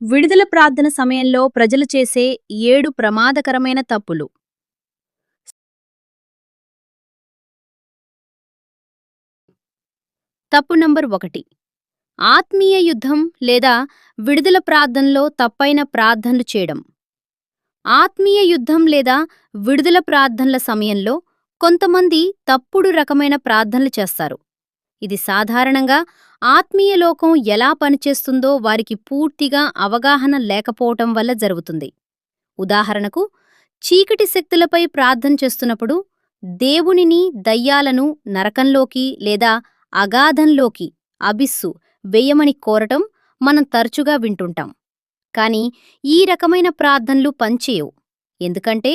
విడుదల ప్రార్థన సమయంలో ప్రజలు చేసే ఏడు ప్రమాదకరమైన తప్పులు. తప్పు నంబర్ ఒకటి. ఆత్మీయ యుద్ధం లేదా విడుదల ప్రార్థనలో తప్పైన ప్రార్థనలు చేయడం. ఆత్మీయ యుద్ధం లేదా విడుదల ప్రార్థనల సమయంలో కొంతమంది తప్పుడు రకమైన ప్రార్థనలు చేస్తారు. ఇది సాధారణంగా ఆత్మీయ లోకం ఎలా పనిచేస్తుందో వారికి పూర్తిగా అవగాహన లేకపోవటం వల్ల జరుగుతుంది. ఉదాహరణకు చీకటి శక్తులపై ప్రార్థన చేస్తున్నప్పుడు దేవునిని దయ్యాలను నరకంలోకి లేదా అగాధంలోకి అబిస్సు వేయమని కోరటం మనం తరచుగా వింటుంటాం. కాని ఈ రకమైన ప్రార్థనలు పనిచేయవు. ఎందుకంటే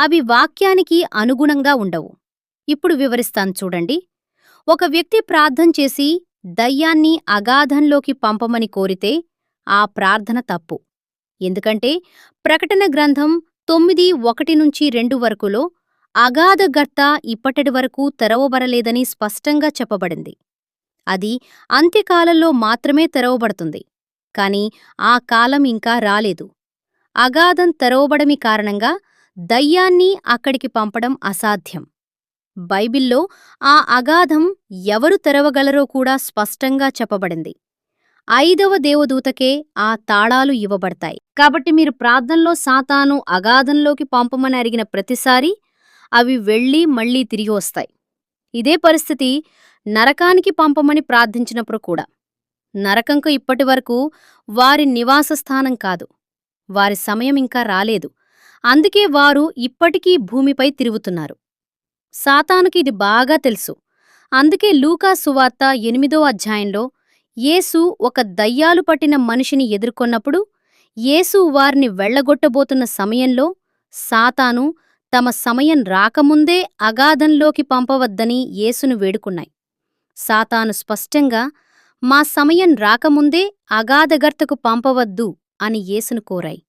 అవి వాక్యానికి అనుగుణంగా ఉండవు. ఇప్పుడు వివరిస్తాను చూడండి. ఒక వ్యక్తి ప్రార్థన చేసి దయ్యాన్ని అగాధంలోకి పంపమని కోరితే ఆ ప్రార్థన తప్పు. ఎందుకంటే ప్రకటన గ్రంథం తొమ్మిది ఒకటి నుంచి రెండు వరకులో అగాధ గర్త ఇప్పటి వరకు తెరవబడలేదని స్పష్టంగా చెప్పబడింది. అది అంత్యకాలంలో మాత్రమే తెరవబడుతుంది. కాని ఆ కాలం ఇంకా రాలేదు. అగాధం తెరవబడమి కారణంగా దయ్యాన్ని అక్కడికి పంపడం అసాధ్యం. బైబిల్లో ఆ అగాధం ఎవరు తెరవగలరో కూడా స్పష్టంగా చెప్పబడింది. ఐదవ దేవదూతకే ఆ తాళాలు ఇవ్వబడతాయి. కాబట్టి మీరు ప్రార్థనలో సాతాను అగాధంలోకి పంపమని అరిగిన ప్రతిసారి అవి వెళ్ళి మళ్ళీ తిరిగి వస్తాయి. ఇదే పరిస్థితి నరకానికి పంపమని ప్రార్థించినప్పుడు కూడా. నరకంకు ఇప్పటివరకు వారి నివాస స్థానం కాదు. వారి సమయం ఇంకా రాలేదు. అందుకే వారు ఇప్పటికీ భూమిపై తిరుగుతున్నారు. సాతానుకి ఇది బాగా తెలుసు. అందుకే లూకా సువార్త ఎనిమిదో అధ్యాయంలో యేసు ఒక దయ్యాలు పట్టిన మనిషిని ఎదుర్కొన్నప్పుడు యేసు వారిని వెళ్ళగొట్టబోతున్న సమయంలో సాతాను తమ సమయం రాకముందే అగాధంలోకి పంపవద్దని యేసును వేడుకున్నాయి. సాతాను స్పష్టంగా మా సమయం రాకముందే అగాధగర్తకు పంపవద్దు అని యేసును కోరాయి.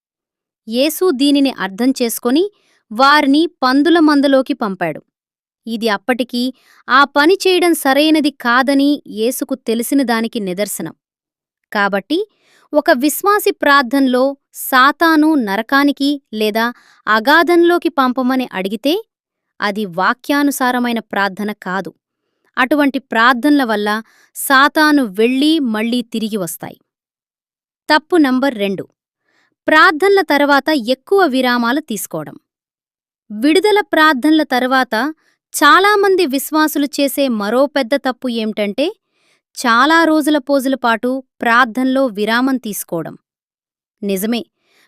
యేసు దీనిని అర్థం చేసుకొని వారిని పందుల మందలోకి పంపాడు. ఇది అప్పటికీ ఆ పని చేయడం సరైనది కాదని యేసుకు తెలిసిన దానికి నిదర్శనం. కాబట్టి ఒక విశ్వాసి ప్రార్థనలో సాతాను నరకానికి లేదా అగాధంలోకి పంపమని అడిగితే అది వాక్యానుసారమైన ప్రార్థన కాదు. అటువంటి ప్రార్థనల వల్ల సాతాను వెళ్ళి మళ్ళీ తిరిగి వస్తాయి. తప్పు నంబర్ రెండు. ప్రార్థనల తర్వాత ఎక్కువ విరామాలు తీసుకోవడం. విడుదల ప్రార్థనల తర్వాత చాలామంది విశ్వాసులు చేసే మరో పెద్ద తప్పు ఏమిటంటే చాలా రోజుల పోజుల పాటు ప్రార్థనలో విరామం తీసుకోవడం. నిజమే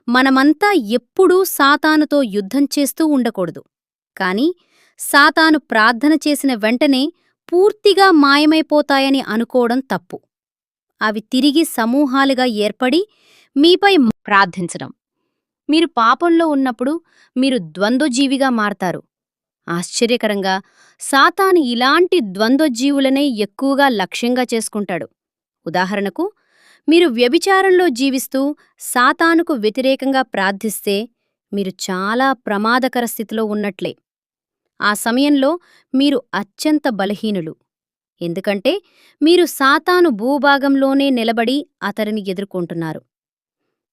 మనమంతా ఎప్పుడూ సాతానుతో యుద్ధం చేస్తూ ఉండకూడదు. కాని సాతాను ప్రార్థన చేసిన వెంటనే పూర్తిగా మాయమైపోతాయని అనుకోవడం తప్పు. అవి తిరిగి సమూహాలుగా ఏర్పడి మీపై ప్రార్థించడం. మీరు పాపంలో ఉన్నప్పుడు మీరు ద్వంద్వజీవిగా మారతారు. ఆశ్చర్యకరంగా సాతాను ఇలాంటి ద్వంద్వజీవులనే ఎక్కువగా లక్ష్యంగా చేసుకుంటాడు. ఉదాహరణకు మీరు వ్యభిచారంలో జీవిస్తూ సాతానుకు వ్యతిరేకంగా ప్రార్థిస్తే మీరు చాలా ప్రమాదకర స్థితిలో ఉన్నట్లే. ఆ సమయంలో మీరు అత్యంత బలహీనులు. ఎందుకంటే మీరు సాతాను భూభాగంలోనే నిలబడి అతరిని ఎదుర్కొంటున్నారు.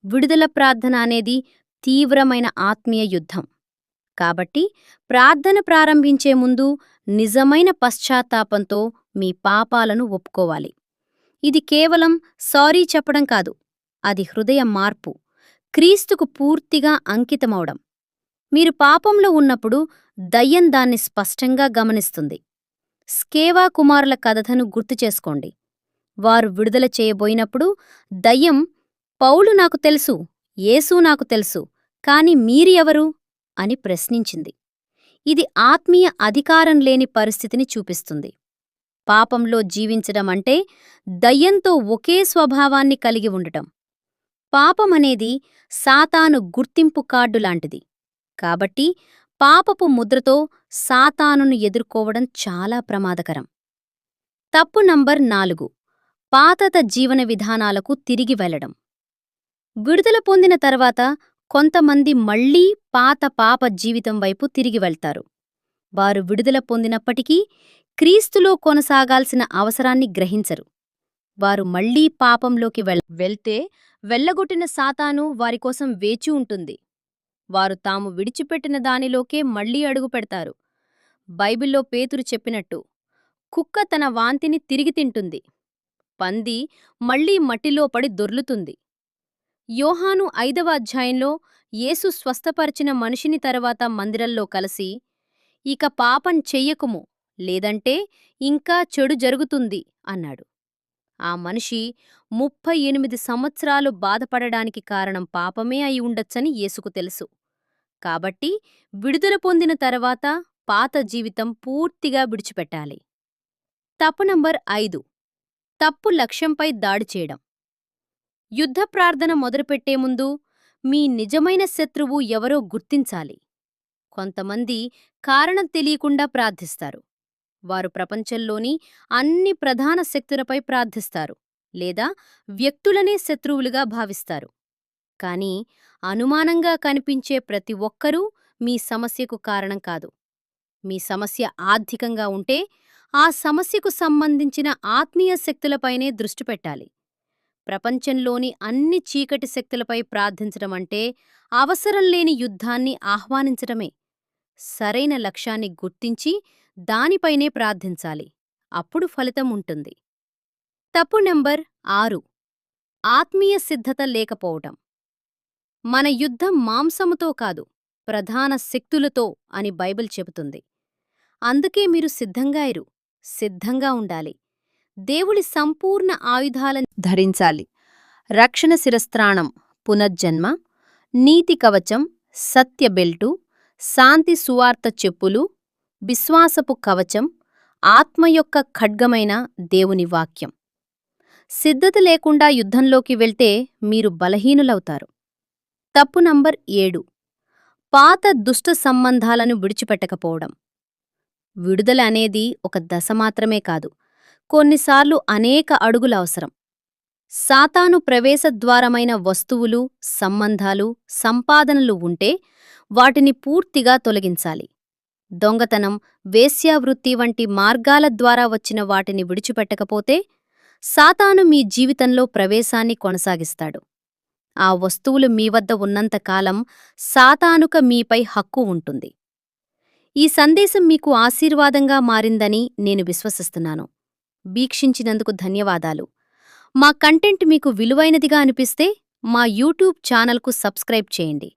విడుదల ప్రార్థన అనేది తీవ్రమైన ఆత్మీయ యుద్ధం. కాబట్టి ప్రార్థన ప్రారంభించే ముందు నిజమైన పశ్చాత్తాపంతో మీ పాపాలను ఒప్పుకోవాలి. ఇది కేవలం సారీ చెప్పడం కాదు అది హృదయ మార్పు. క్రీస్తుకు పూర్తిగా అంకితమవడం. మీరు పాపంలో ఉన్నప్పుడు దయ్యం దాన్ని స్పష్టంగా గమనిస్తుంది. స్కేవా కుమారుల కథను గుర్తు చేసుకోండి. వారు విడుదల చేయబోయినప్పుడు దయ్యం పౌలు నాకు తెలుసు యేసు నాకు తెలుసు కాని మీరి ఎవరు అని ప్రశ్నించింది. ఇది ఆత్మీయ అధికారం లేని పరిస్థితిని చూపిస్తుంది. పాపంలో జీవించడం అంటే దయ్యంతో ఒకే స్వభావాన్ని కలిగి ఉండటం. పాపమనేది సాతాను గుర్తింపు కార్డు లాంటిది. కాబట్టి పాపపు ముద్రతో సాతానును ఎదుర్కోవడం చాలా ప్రమాదకరం. తప్పు నంబర్ నాలుగు. పాతత జీవన విధానాలకు తిరిగి వెళ్ళడం విడుదల పొందిన తర్వాత కొంతమంది మళ్ళీ పాత పాప జీవితం వైపు తిరిగి వెళ్తారు. వారు విడుదల పొందినప్పటికీ క్రీస్తులో కొనసాగాల్సిన అవసరాన్ని గ్రహించరు. వారు మళ్ళీ పాపంలోకి వెళ్ వెళ్తే వెళ్ళగొట్టిన సాతాను వారికోసం వేచి ఉంటుంది. వారు తాము విడిచిపెట్టిన దానిలోకే మళ్ళీ అడుగు పెడతారు. బైబిల్లో పేతురు చెప్పినట్టు కుక్క తన వాంతిని తిరిగి తింటుంది. పంది మళ్ళీ మట్టిలో పడి దొర్లుతుంది. యోహాను ఐదవ అధ్యాయంలో యేసు స్వస్థపరిచిన మనిషిని తర్వాత మందిరంలో కలిసి ఇక పాపం చెయ్యకుము లేదంటే ఇంకా చెడు జరుగుతుంది అన్నాడు. ఆ మనిషి ముప్పై ఎనిమిది సంవత్సరాలు బాధపడడానికి కారణం పాపమే అయి ఉండొచ్చని యేసుకు తెలుసు. కాబట్టి విడుదల పొందిన తర్వాత పాత జీవితం పూర్తిగా విడిచిపెట్టాలి. తప్పు నంబర్ ఐదు. తప్పు లక్ష్యంపై దాడి చేయడం. యుద్ధ ప్రార్థన మొదలుపెట్టే ముందు మీ నిజమైన శత్రువు ఎవరో గుర్తించాలి. కొంతమంది కారణం తెలియకుండా ప్రార్థిస్తారు. వారు ప్రపంచంలోని అన్ని ప్రధాన శక్తులపై ప్రార్థిస్తారు లేదా వ్యక్తులనే శత్రువులుగా భావిస్తారు. కానీ అనుమానంగా కనిపించే ప్రతి ఒక్కరూ మీ సమస్యకు కారణం కాదు. మీ సమస్య ఆర్థికంగా ఉంటే ఆ సమస్యకు సంబంధించిన ఆత్మీయ శక్తులపైనే దృష్టి పెట్టాలి. ప్రపంచంలోని అన్ని చీకటి శక్తులపై ప్రార్థించడమంటే అవసరం లేని యుద్ధాన్ని ఆహ్వానించడమే. సరైన లక్ష్యాన్ని గుర్తించి దానిపైనే ప్రార్థించాలి. అప్పుడు ఫలితం ఉంటుంది. తప్పు నెంబర్ ఆరు. ఆత్మీయ సిద్ధత లేకపోవటం. మన యుద్ధం మాంసముతో కాదు ప్రధాన శక్తులతో అని బైబిల్ చెబుతుంది. అందుకే మీరు సిద్ధంగా ఇరు. సిద్ధంగా ఉండాలి. దేవుడి సంపూర్ణ ఆయుధాలను ధరించాలి. రక్షణ శిరస్త్రాణం పునర్జన్మ నీతి కవచం సత్య బెల్టు శాంతి సువార్త చెప్పులు విశ్వాసపు కవచం ఆత్మ యొక్క ఖడ్గమైన దేవుని వాక్యం. సిద్ధత లేకుండా యుద్ధంలోకి వెళ్తే మీరు బలహీనులవుతారు. తప్పు నంబర్ ఏడు. పాత దుష్ట సంబంధాలను విడిచిపెట్టకపోవడం. విడుదల అనేది ఒక దశ మాత్రమే కాదు. కొన్నిసార్లు అనేక అడుగుల అవసరం సాతాను ప్రవేశద్వారమైన వస్తువులు సంబంధాలు సంపాదనలు ఉంటే వాటిని పూర్తిగా తొలగించాలి. దొంగతనం వేశ్యావృత్తి వంటి మార్గాల ద్వారా వచ్చిన వాటిని విడిచిపెట్టకపోతే సాతాను మీ జీవితంలో ప్రవేశాన్ని కొనసాగిస్తాడు. ఆ వస్తువులు మీ వద్ద ఉన్నంతకాలం సాతానుక మీపై హక్కు ఉంటుంది. ఈ సందేశం మీకు ఆశీర్వాదంగా మారిందని నేను విశ్వసిస్తున్నాను. వీక్షించినందుకు ధన్యవాదాలు. మా కంటెంట్ మీకు విలువైనదిగా అనిపిస్తే మా యూట్యూబ్ ఛానల్కు సబ్స్క్రైబ్ చేయండి.